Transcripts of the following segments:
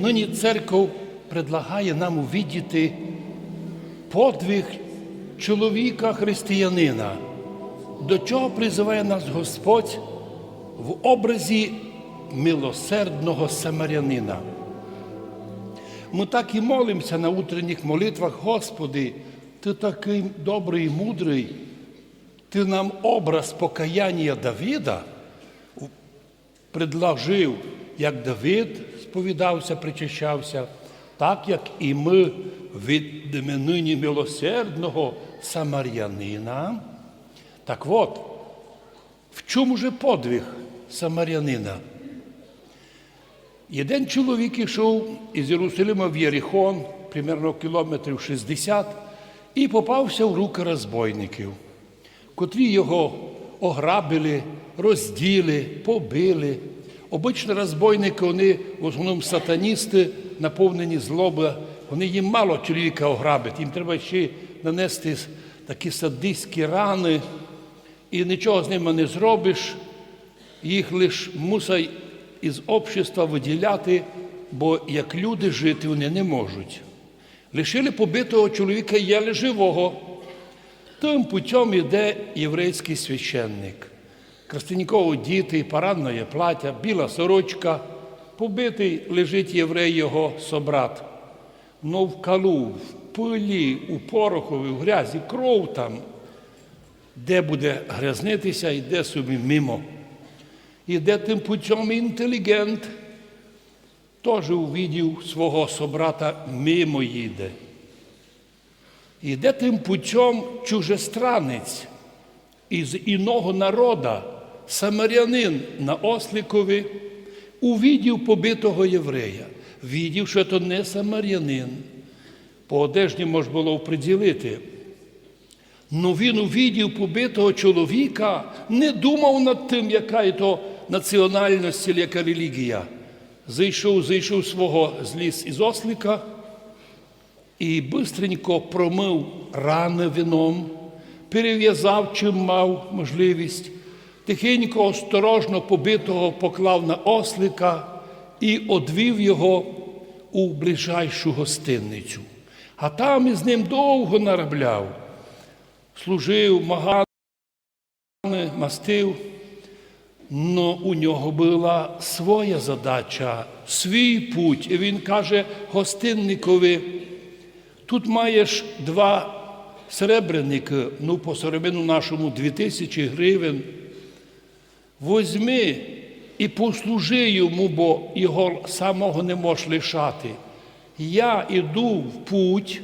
нині церква предлагає нам увидіти подвиг чоловіка християнина, до чого призиває нас Господь в образі милосердного самарянина. Ми так і молимося на утренніх молитвах, Господи, Ти такий добрий і мудрий, Ти нам образ покаяння Давіда предложив, як Давид сповідався, причащався, так як і ми від нині милосердного самарянина. Так от, в чому же подвиг самарянина? Один чоловік йшов із Єрусалима в Єрихон, примерно кілометрів 60, і попався в руки розбойників, котрі його ограбили, розділи, побили. Обично розбойники, вони в основному сатаністи, наповнені злоби, вони їм мало чоловіка ограбити, їм треба ще нанести такі садистські рани, і нічого з ними не зробиш, їх лише мусить із общества виділяти, бо як люди жити вони не можуть. Лишили побитого чоловіка єле живого. Тим путем іде єврейський священник. Крастяніково діти, парадне плаття, біла сорочка, побитий лежить єврей його собрат. Но в калу, в пилі, у порохові, в грязі, кров там, де буде грязнитися, йде собі мимо. Іде тим путем інтелігент, теж увидів свого собрата, мимо їде. Іде тим путем чужестранець із іного народа, самарянин на ослікові, увидів побитого єврея, видів, що це не самарянин. По одежі можна було оприділити. Ну він увидів побитого чоловіка, не думав над тим, яка то національність, яка релігія. Зайшов, зайшов свого зліз із ослика і бистренько промив рани вином, перев'язав, чим мав можливість, тихенько, осторожно побитого поклав на ослика і одвів його у ближайшу гостинницю. А там із ним довго наробляв служив, магани, мастив. Но у нього була своя задача, свій путь. І він каже гостинникові, тут маєш два серебряники, ну по серебину нашому 2000 гривень. Возьми і послужи йому, бо його самого не можеш лишати. Я іду в путь,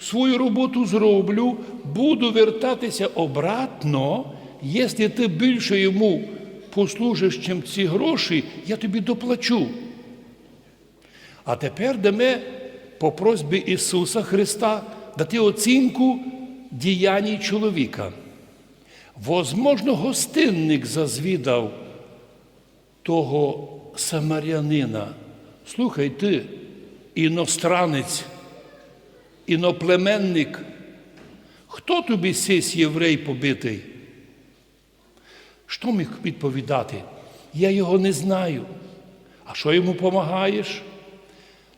свою роботу зроблю, буду вертатися обратно, якщо ти більше йому послужиш, чим ці гроші, я тобі доплачу. А тепер даме по просьбі Ісуса Христа дати оцінку діяній чоловіка. Возможно, гостинник зазвідав того самарянина. Слухай ти, іностранець, іноплеменник, хто тобі сись єврей побитий? Що міг відповідати? Я його не знаю. А що йому допомагаєш?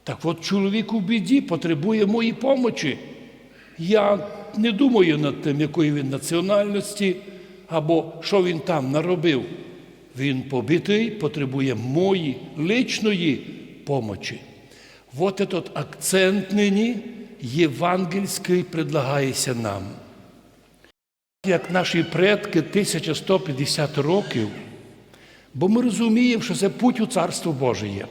Так от чоловік у біді потребує моєї помочі. Я не думаю над тим, якої він національності або що він там наробив. Він побитий, потребує моєї личної помочі. Вот этот акцент нині євангельський предлагається нам. Як наші предки 1150 років, бо ми розуміємо, що це путь у Царство Боже є.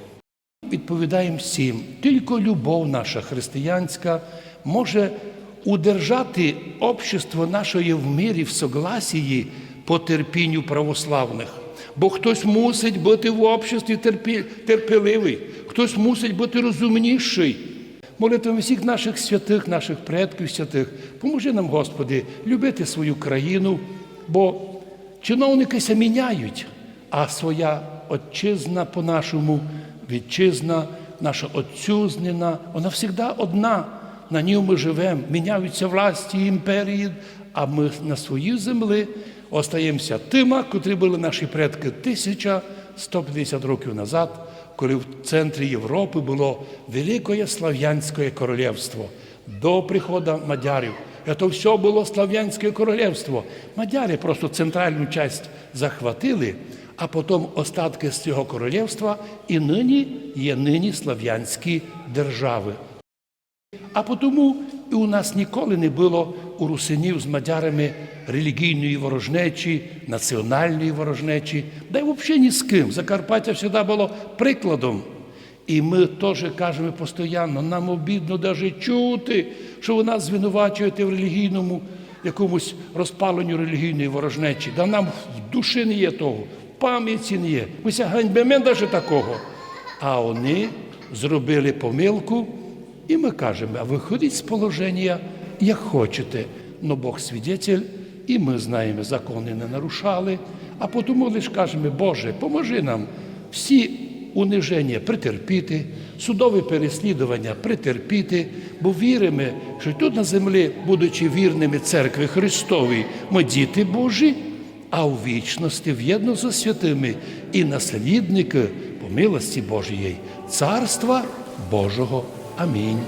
Відповідаємо всім, тільки любов наша християнська може удержати общество наше в мирі, в согласії по терпінню православних. Бо хтось мусить бути в обществі терпі, терпеливий, хтось мусить бути розумніший. Молитвами всіх наших святих, наших предків святих, поможи нам, Господи, любити свою країну, бо чиновники ся міняють, а своя отчизна по-нашому, вітчизна, наша отцюзнена, вона завжди одна. На ній ми живемо, міняються власті імперії, а ми на своїй землі остаємося тима, котрі були наші предки 1150 років назад, коли в центрі Європи було Велике Слав'янське королівство до приходу мадярів. Це все було Слав'янське королівство. Мадяри просто центральну часть захватили, а потім остатки з цього королівства і нині є нині слав'янські держави. А тому і у нас ніколи не було у русинів з мадярами релігійної ворожнечі, національної ворожнечі, да й взагалі ні з ким. Закарпаття завжди було прикладом. І ми теж кажемо постійно, нам обідно навіть чути, що ви нас звинувачуєте в релігійному якомусь розпаленню релігійної ворожнечі. Да нам в душі не є того, в пам'яті не є. Ми ся ганьбимо навіть такого. А вони зробили помилку, і ми кажемо, а виходіть з положення, як хочете. Но Бог свідетель, і ми знаємо, закони не нарушали. А тому лише кажемо, Боже, поможи нам всі униження притерпіти, судові переслідування притерпіти, бо віримо, що тут на землі, будучи вірними церкви Христовій, ми діти Божі, а у вічності в'єдно зі святими і наслідники по милості Божої, Царства Божого. Амінь.